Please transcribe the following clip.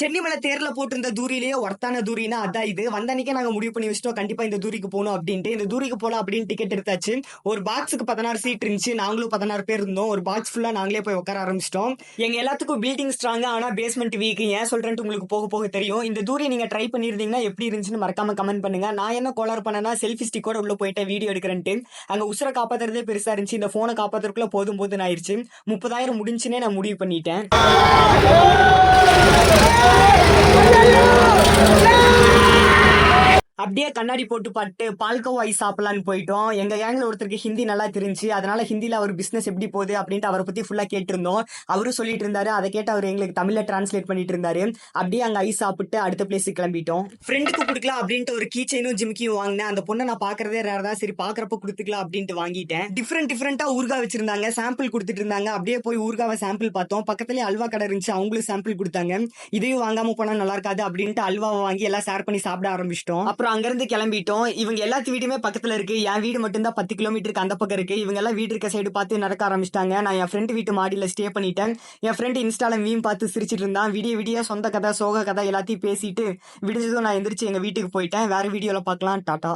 சென்னிமலை தேர்ல போட்டிருந்த தூரிலேயே ஒர்த்தான தூரினா அதான் இது. வந்த அன்னைக்கே நாங்க முடிவு பண்ணி வச்சிட்டோம். கண்டிப்பா இந்த தூரிக்கு போகணும் அப்படின்ட்டு. இந்த தூரிக்கு போலாம் அப்படின்னு டிக்கெட் எடுத்தாச்சு. ஒரு பாக்ஸுக்கு பதினாறு சீட் இருந்துச்சு. நாங்களும் பதினாறு பேர் இருந்தோம். ஒரு பாக்ஸ் ஃபுல்லா நாங்களே போய் உட்கார ஆரம்பிச்சிட்டோம். எங்க எல்லாத்துக்கும் பில்டிங் ஸ்ட்ராங் ஆனா பேஸ்மெண்ட் வீக் ஏன் சொல்றேன்ட்டு உங்களுக்கு போக போக தெரியும். இந்த தூரி நீங்க ட்ரை பண்ணிருந்தீங்கன்னா எப்படி இருந்துச்சுன்னு மறக்காம கமெண்ட் பண்ணுங்க. நான் என்ன கோளாறு பண்ணனா செல்ஃபி ஸ்டிக்கோட உள்ள போயிட்டேன் வீடியோ எடுக்கிறேன்ட்டு. அங்க உசுர காப்பாத்துறதே பெருசா இருந்துச்சு. இந்த போனை காப்பாத்துறதுக்குள்ள போதும் போதும் ஆயிருச்சு. முப்பதாயிரம் முடிஞ்சுனே நான் முடிவு பண்ணிட்டேன். Yeah! அப்படியே கண்ணாடி போட்டு பாட்டு பால்கோவா ஐஸ் சாப்பிடலான்னு போயிட்டோம். எங்க கேங்ல ஒருத்தருக்கு ஹிந்தி நல்லா தெரிஞ்சு அதனால ஹிந்தியில அவர் பிசினஸ் எப்படி போகுது அப்படின்ட்டு அவரை பத்தி ஃபுல்லா கேட்டிருந்தோம். அவரும் சொல்லிட்டு இருந்தாரு அதை கேட்டு அவர் எங்களுக்கு தமிழ்ல டிரான்ஸ்லேட் பண்ணிட்டு இருந்தாரு. அப்படியே அங்க ஐஸ் சாப்பிட்டு அடுத்த பிளேஸுக்கு கிளம்பிட்டோம். ஃப்ரெண்டுக்கு கொடுக்கலாம் அப்படின்ட்டு ஒரு கீச்சைனும் செயினும் ஜிம்கியும் வாங்கினேன். அந்த பொண்ணை நான் பாக்குறதே ரேர் தான். சரி பாக்குறப்ப கொடுத்துக்கலாம் அப்படின்ட்டு வாங்கிட்டேன். டிஃப்ரெண்ட் டிஃப்ரெண்டா ஊர்கா வச்சிருந்தாங்க. சாம்பிள் கொடுத்துட்டு இருந்தாங்க. அப்படியே போய் ஊர்காவை சாம்பிள் பார்த்தோம். பக்கத்துலயே அல்வா கடை இருந்துச்சு. அவங்களும் சாம்பிள் கொடுத்தாங்க. இதையும் வாங்காம போனா நல்லா இருக்காது அப்படின்ட்டு அல்வாவை வாங்கி எல்லாம் ஷேர் பண்ணி சாப்பிட ஆரம்பிச்சிட்டோம். அப்புறம் அங்கேருந்து கிளம்பிட்டோம். இவங்க எல்லாத்து வீடுமே பக்கத்தில் இருக்கு. என் வீடு மட்டும்தான் பத்து கிலோமீட்டருக்கு அந்த பக்கம் இருக்கு. இவங்க எல்லாம் வீடு இருக்க சைடு பார்த்து நடக்க ஆரம்பிச்சிட்டாங்க. நான் என் ஃப்ரெண்டு வீட்டு மாடியில் ஸ்டே பண்ணிட்டேன். என் ஃப்ரெண்ட் இன்ஸ்டால மீன் பார்த்து சிரிச்சிட்டு இருந்தான். விடிய விடிய சொந்த கதை சோக கதை எல்லாத்தையும் பேசிட்டு விடிஞ்சதும் நான் எந்திரிச்சு எங்கள் வீட்டுக்கு போயிட்டேன். வேறு வீடியோவில் பார்க்கலாம். டாட்டா.